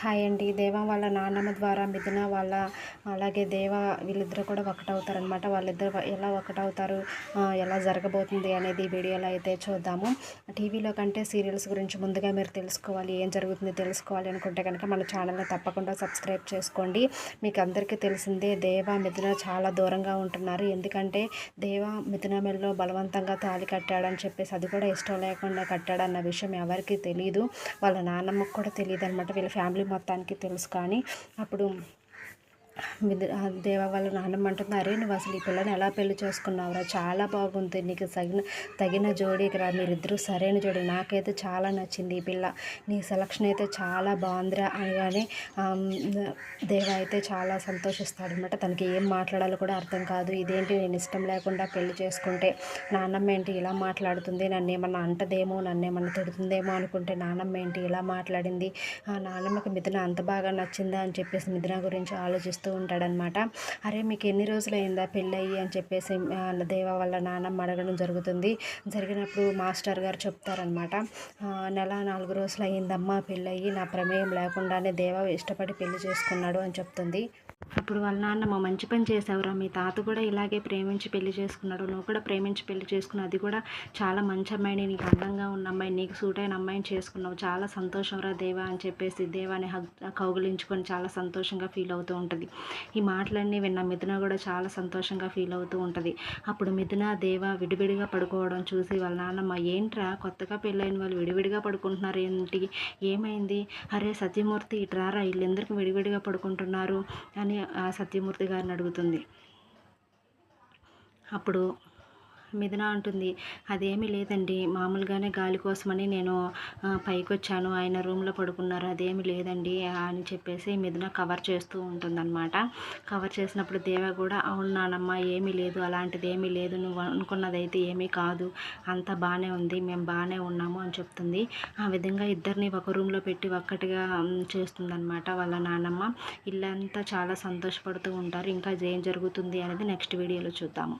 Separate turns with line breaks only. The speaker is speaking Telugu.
హాయ్ అండి దేవ వాళ్ళ నాన్నమ్మ ద్వారా మిథున వాళ్ళ అలాగే దేవ వీళ్ళిద్దరు కూడా ఒకటవుతారనమాట వాళ్ళిద్దరు ఎలా ఒకటవుతారు ఎలా జరగబోతుంది అనేది వీడియోలో అయితే చూద్దాము. టీవీలో కంటే సీరియల్స్ గురించి ముందుగా మీరు తెలుసుకోవాలి ఏం జరుగుతుంది తెలుసుకోవాలి అనుకుంటే కనుక మన ఛానల్ని తప్పకుండా సబ్స్క్రైబ్ చేసుకోండి. మీకు అందరికీ తెలిసిందే దేవ మిథున చాలా దూరంగా ఉంటున్నారు. ఎందుకంటే దేవ మిథున మెల్లో బలవంతంగా తాళి కట్టాడని చెప్పేసి అది కూడా ఇష్టం లేకుండా కట్టాడన్న విషయం ఎవరికీ తెలియదు వాళ్ళ నాన్నమ్మకు కూడా తెలియదు అనమాట వీళ్ళ ఫ్యామిలీ మొత్తానికి తెలుసు కానీ అప్పుడు దేవ వాళ్ళ నాన్నమ్మ అంటుంది అరే నువ్వు అసలు ఈ పిల్లని ఎలా పెళ్ళి చేసుకున్నావురా? చాలా బాగుంది. నీకు తగిన తగిన జోడీకి రా మీరిద్దరూ సరైన జోడీ. నాకైతే చాలా నచ్చింది ఈ పిల్ల. నీ సెలక్షన్ అయితే చాలా బాగుందిరా అనగానే దేవ అయితే చాలా సంతోషిస్తాడు అనమాట తనకి ఏం మాట్లాడాలో కూడా అర్థం కాదు. ఇదేంటి? నేను ఇష్టం లేకుండా పెళ్ళి చేసుకుంటే నాన్నమ్మ ఏంటి ఇలా మాట్లాడుతుంది? నన్ను ఏమన్నా అంటదేమో? నన్ను ఏమన్నా తిడుతుందేమో? అనుకుంటే నాన్నమ్మ ఏంటి ఇలా మాట్లాడింది. ఆ నాన్నమ్మకి మిథున అంత బాగా నచ్చిందా? అని చెప్పేసి మిథున గురించి ఆలోచిస్తూ ఉంటాడనమాట. అరే మీకు ఎన్ని రోజులు అయిందా పెళ్ళయ్యి? అని చెప్పేసి దేవ వాళ్ళ నాన్నమ్మ అడగడం జరుగుతుంది. జరిగినప్పుడు మాస్టర్ గారు చెప్తారనమాట. నెల నాలుగు రోజులు అయిందమ్మా పెళ్ళయ్యి నా ప్రమేయం లేకుండానే దేవ ఇష్టపడి పెళ్ళి చేసుకున్నాడు అని చెప్తుంది. అప్పుడు వాళ్ళ నాన్న మా మంచి పని చేసావురా మీ తాత కూడా ఇలాగే ప్రేమించి పెళ్ళి చేసుకున్నాడు. నువ్వు కూడా ప్రేమించి పెళ్ళి చేసుకున్నావు. అది కూడా చాలా మంచి అమ్మాయిని నీకు అందంగా ఉన్న అమ్మాయి నీకు సూట్ అయిన అమ్మాయిని చేసుకున్నావు. చాలా సంతోషంరా దేవా అని చెప్పేసి దేవాని హగ్ కౌగులించుకొని చాలా సంతోషంగా ఫీల్ అవుతూ ఉంటుంది. ఈ మాటలన్నీ విన్న మిథున కూడా చాలా సంతోషంగా ఫీల్ అవుతూ ఉంటుంది. అప్పుడు మిథున దేవ విడివిడిగా పడుకోవడం చూసి వాళ్ళ నాన్నమ్మ ఏంట్రా కొత్తగా పెళ్ళైన వాళ్ళు విడివిడిగా పడుకుంటున్నారు ఏంటి? ఏమైంది? అరే సత్యమూర్తి ఇట్రారా? వీళ్ళెందరికీ విడివిడిగా పడుకుంటున్నారు? అని ఆ సత్యమూర్తి గారిని అడుగుతుంది. అప్పుడు మిథున అంటుంది అదేమీ లేదండి. మామూలుగానే గాలి కోసమని నేను పైకి వచ్చాను ఆయన రూమ్లో పడుకున్నారు. అదేమీ లేదండి అని చెప్పేసి మిథున కవర్ చేస్తూ ఉంటుందన్నమాట. కవర్ చేసినప్పుడు దేవ కూడా అవును నానమ్మ ఏమీ లేదు. అలాంటిది ఏమీ లేదు. నువ్వు అనుకున్నదైతే ఏమీ కాదు. అంత బాగానే ఉంది. మేము బాగానే ఉన్నాము అని చెప్తుంది. ఆ విధంగా ఇద్దరిని ఒక రూమ్లో పెట్టి ఒక్కటిగా చేస్తుందన్నమాట వాళ్ళ నానమ్మ. ఇల్లంతా చాలా సంతోషపడుతూ ఉంటారు. ఇంకా ఏం జరుగుతుంది అనేది నెక్స్ట్ వీడియోలో చూద్దాము.